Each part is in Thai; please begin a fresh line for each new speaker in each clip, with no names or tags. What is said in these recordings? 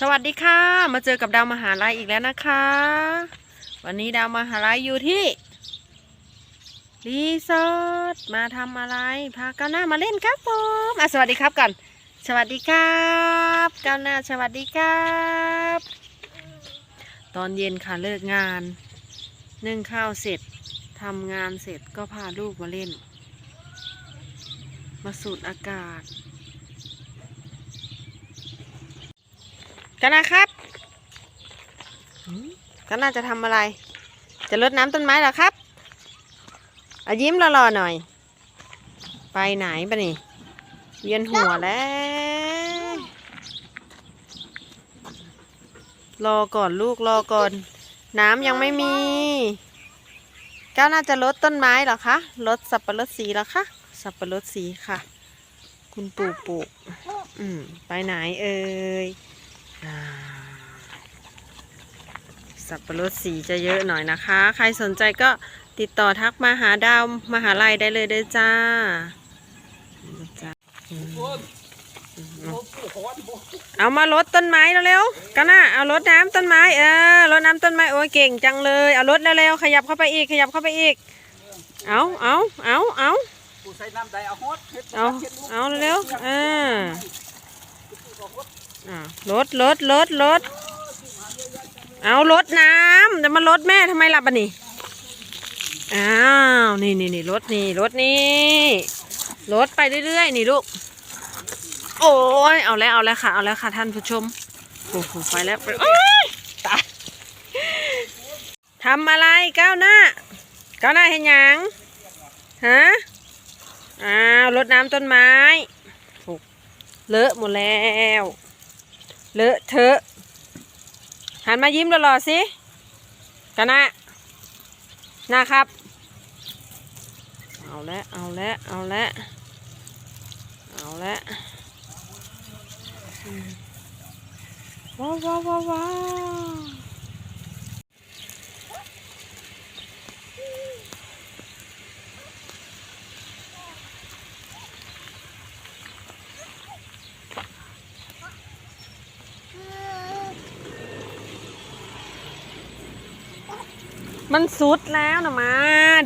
สวัสดีค่ะ มาเจอกับดาวมหาลัยอีกแล้วนะคะ วันนี้ดาวมหาลัยอยู่ที่รีสอร์ทมาทำอะไร พาก้าวหน้ามาเล่นครับผมอะสวัสดีครับก่อน สวัสดีครับก้าวหน้าสวัสดีครับ ตอนเย็นค่ะเลิกงานนึ่งข้าวเสร็จทำงานเสร็จก็พาลูกมาเล่น มาสูดอากาศ กันนะครับกันน่าจะทำอะไร จะรดน้ำต้นไม้หรอครับอายิ้มรอๆหน่อย ไปไหนปะนี่เวียนหัวแล้ว รอก่อนลูกรอก่อน น้ำยังไม่มีก้าวน่าจะรดต้นไม้หรอคะรดสับปะรดสีหรอคะสับปะรดสีค่ะ คุณปู่ปลูกอืมไปไหนเอ่ย สับปะรดสีจะเยอะหน่อยนะคะ ใครสนใจก็ติดต่อทักมาหาดาวมหาลัยได้เลยเด้อจ้าจ้าอืมเอามาลดต้นไม้เร็วๆกันนะเอารดน้ำต้นไม้เออรดน้ำต้นไม้โอ้ยเก่งจังเลยเอารดเร็วๆขยับเข้าไปอีกขยับเข้าไปอีก เอาเอาเอาเอา
ปูใส่น้ำใดเอาฮอดเฮ็ด
เอาเอาเร็วๆอ่า อ่าลดลดลดลดเอารดน้ำจะมาลดแม่ทำไมหล่ะบันนี่อ้าวนี่นี่นี่รถนี่รถนี่รถไปเรื่อยๆนี่ลูกโอ้ยเอาแล้วเอาแล้วค่ะเอาแล้วค่ะท่านผู้ชมโอ้โหไปแล้วไปตายทำอะไรก้าวหน้าก้าวหน้าเห็นยังฮะอ้าวรดน้ำต้นไม้ถูกเลอะหมดแล้ว เลอะเทอะ หันมายิ้มหล่อๆสิกันนะนะครับ เอาละ เอาละ เอาละ เอาละว้าวว้าวว้าว มันสุดแล้วนะมา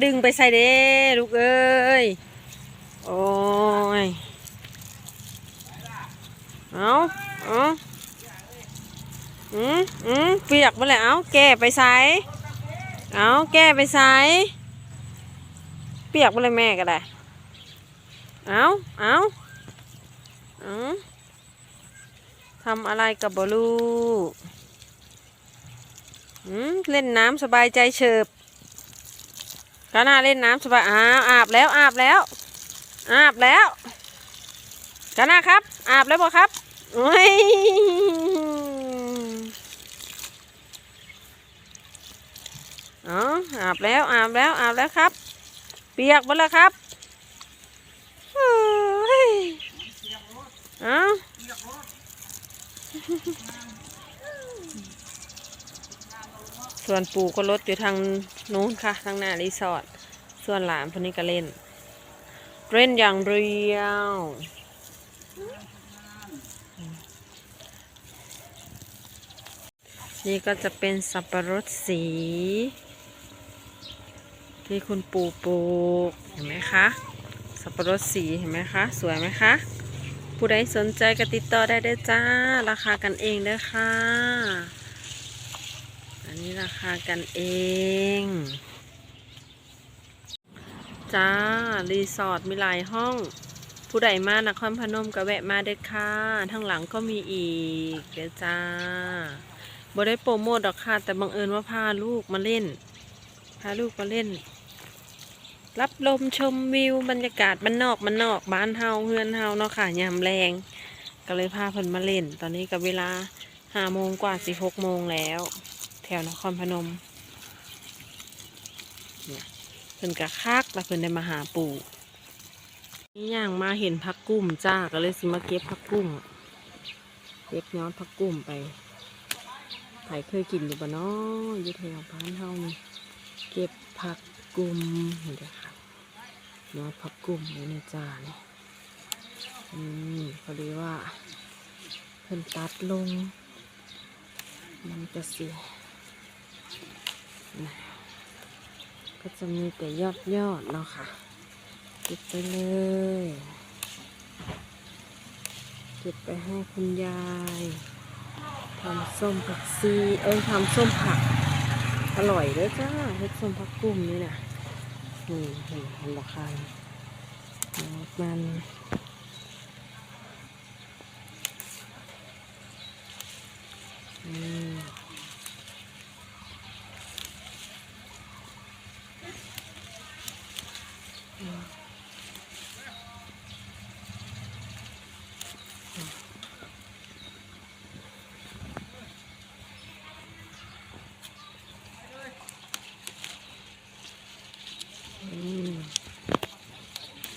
ดึงไปใส่เด้ลูกเอ้ย โอ้ย เอาเอาอืมอืมเปียกมาแล้วเอาแก้ไปใส่เอาแก้ไปใส่เปียกมาเลยแม่ก็ได้ เอาเอาเอาทำอะไรกับบลูก เล่นน้ำสบายใจเฉิบก็น่าเล่นน้ำสบายอ้าวอาบแล้วอาบแล้วอาบแล้วกันนะครับ อาบแล้วบ่ครับโอ้ยอ๋ออาบแล้วอาบแล้วอาบแล้วครับ เปียกหมดแล้วครับเฮ้ยเอ้า ส่วนปู่ก็รถอยู่ทางนู้นค่ะ ทางหน้ารีสอร์ทส่วนหลานคนนี้ก็เล่น เล่นอย่างเรียวนี่ก็จะเป็นสับปะรดสี ที่คุณปู่ปลูกเห็นไหมคะสับปะรดสีเห็นไหมคะสวยไหมคะผู้ใดสนใจก็ติดต่อได้เด้อจ้า ราคากันเองเด้อค่ะ นี้ราคากันเอง จ้า รีสอร์ทมีหลายห้อง ผู้ใดมานครพนมก็แวะมาเด้อค่ะทางหลังก็มีอีกเด้อจ้าบ่ได้โปรโมทดอกค่ะ แต่บังเอิญว่าพาลูกมาเล่น พาลูกมาเล่น รับลมชมวิวบรรยากาศบ้านนอกบ้านนอกบ้านเฮาเฮือนเฮาเนาะค่ะยามแรง ก็เลยพาเพิ่นมาเล่น ตอนนี้กับเวลาห้าโมงกว่าสิหกโมงแล้ว แถวนครพนมเพิ่นกะคักแล้วเพิ่นได้มาหาปู่นี่ย่างมาเห็นพักกุ้มจ้าก็เลยสิมาเก็บพักกุ้งเก็บย้อนพักกุ้มไปใครเคยกินอยู่บ่เนาะอยู่แถวบ้านเฮานี่เก็บผักกุ้มเห็นไหมคะย้อนพักกุ้มไว้ในจานอืมพอดีว่าเพิ่นตัดลง มันก็สินะ ก็จะมีแต่ยอดยอดเนาะค่ะเก็บไปเลยเก็บไปให้คุณยายทำส้มผักซีเอ้ยทำส้มผัก อร่อยเด้อจ้าเฮ็ดส้มผักกุ้มนี่นะนี่เห็นเห็นราคามัน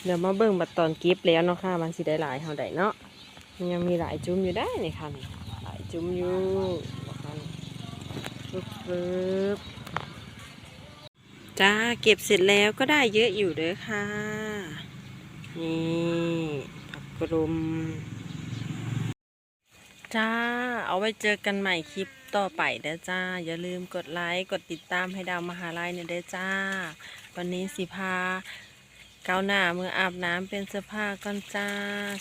เดี๋ยวมาเบิ่งบัดตอนกิฟแล้วเนาะค่ะมันสิได้หลายเท่าใดเนาะมันยังมีหลายจุ้มอยู่ได้นี่ค่ะนี่หลายจุ้มอยู่ค่ะปึ๊บปึ๊บจ้าเก็บเสร็จแล้วก็ได้เยอะอยู่เด้อค่ะ นี่ผักกรุมจ้า เอาไว้เจอกันใหม่คลิปต่อไปเด้อจ้า อย่าลืมกดไลค์ กดติดตามให้ดาวมหาลัยเนี่ยเด้อจ้า วันนี้สิพา เกาหน้ามืออาบน้ำเป็นเสื้อผ้าก่อนจ้า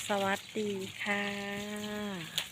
สวัสดีค่ะ